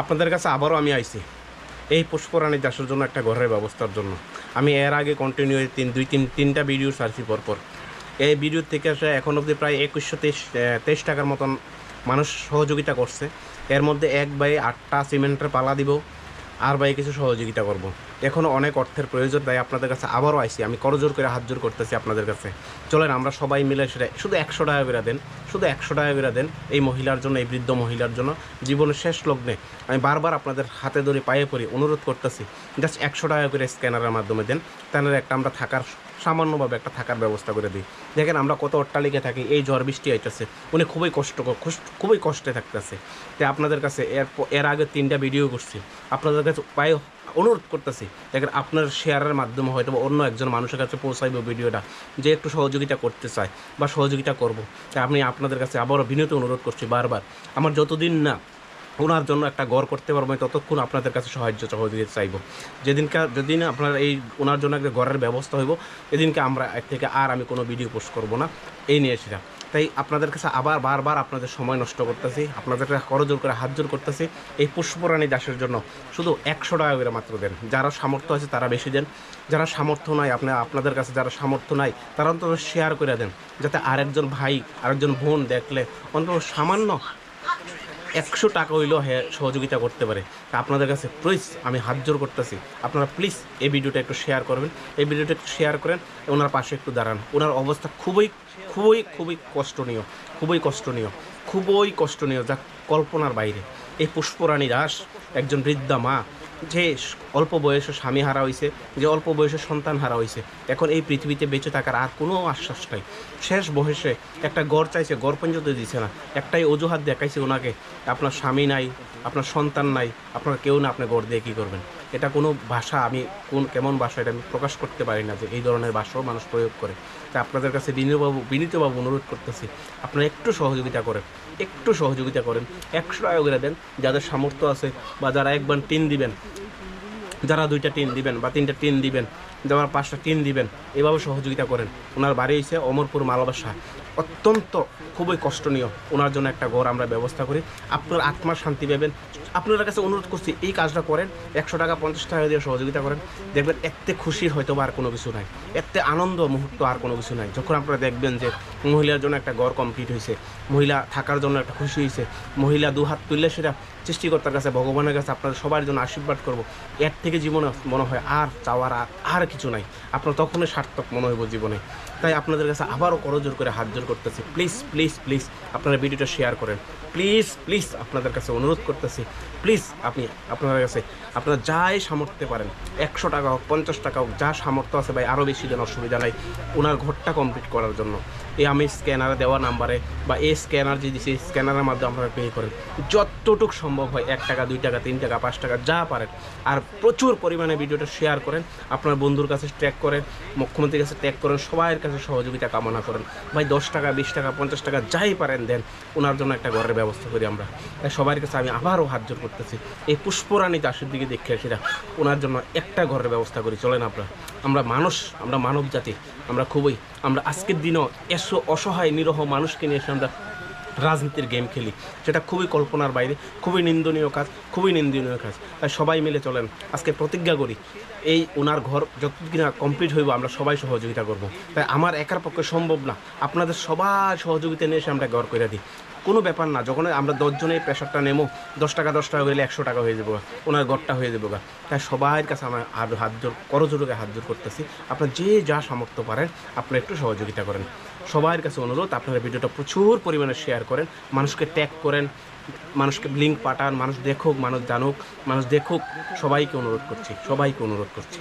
আপনাদের কাছে আবারও আমি আইছি। এই পুষ্পরাণী চাষের জন্য একটা ঘরের ব্যবস্থার জন্য। আমি এর আগে কন্টিনিউ তিন দুই তিন তিনটা ভিডিও সার্চি পরপর। এই ভিডিও থেকে আসে এখন অবধি প্রায় একুশশো তেইশ তেইশ টাকার মতন মানুষ সহযোগিতা করছে। এর মধ্যে এক বাই আটটা সিমেন্টের পালা দিব, আর বাই কিছু সহযোগিতা করব। এখনও অনেক অর্থের প্রয়োজন, তাই আপনাদের কাছে আবারও আইসি। আমি করজোর করে হাত জোর করতেছি আপনাদের কাছে। চলেন, আমরা সবাই মিলে সেটা শুধু একশো টাকা বেড়া দেন, শুধু একশো টাকা বেড়া দেন এই মহিলার জন্য, এই বৃদ্ধ মহিলার জন্য। জীবনের শেষ লগ্নে আমি বারবার আপনাদের হাতে ধরে পায়ে পড়ি অনুরোধ করতেছি জাস্ট একশো টাকা করে স্ক্যানারের মাধ্যমে দেন। তাহলে একটা আমরা থাকার সামান্যভাবে একটা থাকার ব্যবস্থা করে দিই। দেখেন, আমরা কত অট্টালিকে থাকি, এই ঝড় বৃষ্টি আইতেছে। উনি খুবই কষ্ট খুবই কষ্টে থাকতেছে। তাই আপনাদের কাছে এর এর আগে তিনটা ভিডিও করছি। আপনাদের কাছে পায়ে অনুরোধ করতেছি, দেখেন আপনার শেয়ারের মাধ্যমে হয়তো অন্য একজন মানুষের কাছে পৌঁছাইব ভিডিওটা, যে একটু সহযোগিতা করতে চায় বা সহযোগিতা করব। তাই আমি আপনাদের কাছে আবারও বিনীত অনুরোধ করছি বারবার। আমার যতদিন না ওনার জন্য একটা গড় করতে পারব, আমি ততক্ষণ আপনাদের কাছে সাহায্য সহযোগিতা চাইব। যেদিনকে, যেদিন আপনার এই ওনার জন্য একটা ঘরের ব্যবস্থা হইব, এদিনকে আমরা এক থেকে আর আমি কোনো ভিডিও পোস্ট করব না। এই নিয়ে সেটা তাই আপনাদের কাছে আবার বারবার আপনাদের সময় নষ্ট করতেছি, আপনাদের করজোর করে হাত জোর করতেছি এই পুষ্পরাণী দাসের জন্য। শুধু একশো টাকা করে মাত্র দেন। যারা সামর্থ্য আছে তারা বেশি দেন। যারা সামর্থ্য নাই, আপনি আপনাদের কাছে যারা সামর্থ্য নাই, তারা অন্তত শেয়ার করে দেন। যাতে আরেকজন ভাই, আরেকজন বোন দেখলে অন্তত সামান্য একশো টাকা হইলেও হ্যাঁ সহযোগিতা করতে পারে। তা আপনাদের কাছে প্লিজ আমি হাত জোর করতেছি। আপনারা প্লিজ এই ভিডিওটা একটু শেয়ার করবেন। এই ভিডিওটা একটু শেয়ার করেন, ওনার পাশে একটু দাঁড়ান। ওনার অবস্থা খুবই খুবই খুবই কষ্টনীয় খুবই কষ্টনীয় খুবই কষ্টনীয়, যা কল্পনার বাইরে। এই পুষ্পরাণী দাস, একজন বৃদ্ধা মা যে অল্প বয়সে স্বামী হারা হয়েছে যে অল্প বয়সে সন্তান হারা হয়েছে এখন এই পৃথিবীতে বেঁচে থাকার আর কোনো আশ্বাস নাই। শেষ বয়সে একটা গড় চাইছে, গড় পর্যন্ত দিছে না। একটাই অজুহাত দেখাইছে ওনাকে, আপনার স্বামী নাই, আপনার সন্তান নাই, আপনার কেউ না, আপনি গড় দিয়ে কী করবেন? এটা কোনো ভাষা, আমি কোন কেমন ভাষা এটা আমি প্রকাশ করতে পারি না যে এই ধরনের ভাষাও মানুষ প্রয়োগ করে। তা আপনাদের কাছে বিনীতবাবু বিনীতবাবু অনুরোধ করতেছি, আপনারা একটু সহযোগিতা করেন, একটু সহযোগিতা করেন, একশো আয়োগেরা দেন, যাদের সামর্থ্য আছে বা যারা একবার টিন দিবেন, যারা দুইটা টিন দিবেন বা তিনটা টিন দিবেন যারা পাঁচটা টিন দিবেন। এভাবে সহযোগিতা করেন। ওনার বাড়ি হয়েছে অমরপুর মালবাসা অত্যন্ত খুবই কষ্টনীয় ওনার জন্য একটা ঘর আমরা ব্যবস্থা করি। আপনার আত্মার শান্তি পাবেন। আপনার কাছে অনুরোধ করছি, এই কাজটা করেন, একশো টাকা, পঞ্চাশ টাকা দিয়ে সহযোগিতা করেন। দেখবেন এতে খুশির হয়তো আর কোনো কিছু নাই। এতে আনন্দ মুহূর্ত আর কোনো কিছু নাই। যখন আপনারা দেখবেন যে মহিলার জন্য একটা ঘর কমপ্লিট হয়েছে মহিলা থাকার জন্য একটা খুশি হয়েছে মহিলা দু হাত তুললে সেটা সৃষ্টিকর্তার কাছে, ভগবানের কাছে আপনাদের সবার জন্য আশীর্বাদ করব। এর থেকে জীবনে মনে হয় আর চাওয়ার আর আর কিছু নাই। আপনার তখনই সার্থক মনে হইব জীবনে। তাই আপনাদের কাছে আবারও করজোর করে হাত জোর করতেছি। প্লিজ প্লিজ প্লিজ আপনারা ভিডিওটা শেয়ার করেন। প্লিজ প্লিজ আপনাদের কাছে অনুরোধ করতেছি। প্লিজ আপনি, আপনাদের কাছে, আপনারা যাই সামর্থ্য পারেন, একশো টাকা হোক, পঞ্চাশ টাকা হোক, যা সামর্থ্য আছে ভাই আরও বেশি দেন, অসুবিধা নাই। ওনার ঘরটা কমপ্লিট করার জন্য। এই আমি স্ক্যানারে দেওয়া নাম্বারে বা এই স্ক্যানার যে দিছি স্ক্যানারের মাধ্যমে আপনারা পে করেন, যতটুক সম্ভব হয় এক টাকা, দুই টাকা, তিন টাকা, পাঁচ টাকা, যা পারেন। আর প্রচুর পরিমাণে ভিডিওটা শেয়ার করেন, আপনার বন্ধুর কাছে ট্র্যাক করেন, মুখ্যমন্ত্রীর কাছে ট্র্যাক করেন সবার কাছে সহযোগিতা কামনা করেন। ভাই, দশ টাকা, বিশ টাকা, পঞ্চাশ টাকা, যাই পারেন, দেন ওনার জন্য একটা ঘরের ব্যবস্থা করি আমরা। তাই সবার কাছে আমি আবারও হাত জোর করতেছি। এই পুষ্পরাণী চাষের দিকে দেখে আসিরা ওনার জন্য একটা ঘরের ব্যবস্থা করি, চলেন আপনারা। আমরা মানুষ, আমরা মানব জাতি, আমরা খুবই, আমরা আজকের দিনও এসো অসহায় নিরহ মানুষকে নিয়ে এসে আমরা রাজনীতির গেম খেলি। সেটা খুবই কল্পনার বাইরে, খুবই নিন্দনীয় কাজ, খুবই নিন্দনীয় কাজ। তাই সবাই মিলে চলেন, আজকে প্রতিজ্ঞা করি, এই ওনার ঘর না কমপ্লিট হইব, আমরা সবাই সহযোগিতা করব। তাই আমার একার পক্ষে সম্ভব না, আপনাদের সবার সহযোগিতা নিয়ে এসে আমরা ঘর করে দিই। কোনো ব্যাপার না, যখন আমরা দশজনে প্রেশারটা নেমো, দশ টাকা দশ টাকা হইলে একশো টাকা হয়ে যাব ওনার ঘরটা হয়ে যাব গা তাই সবার কাছে আমার হাত হাত জোর করজোরকে হাত জোর করতেছি, আপনার যে যা সামর্থ্য পারেন, আপনারা একটু সহযোগিতা করেন। সবার কাছে অনুরোধ, আপনারা ভিডিওটা প্রচুর পরিমাণে শেয়ার করেন, মানুষকে ট্যাগ করেন, মানুষকে লিঙ্ক পাঠান, মানুষ দেখুক, মানুষ জানুক, মানুষ দেখুক, সবাইকে অনুরোধ করছি, সবাইকে অনুরোধ করছি।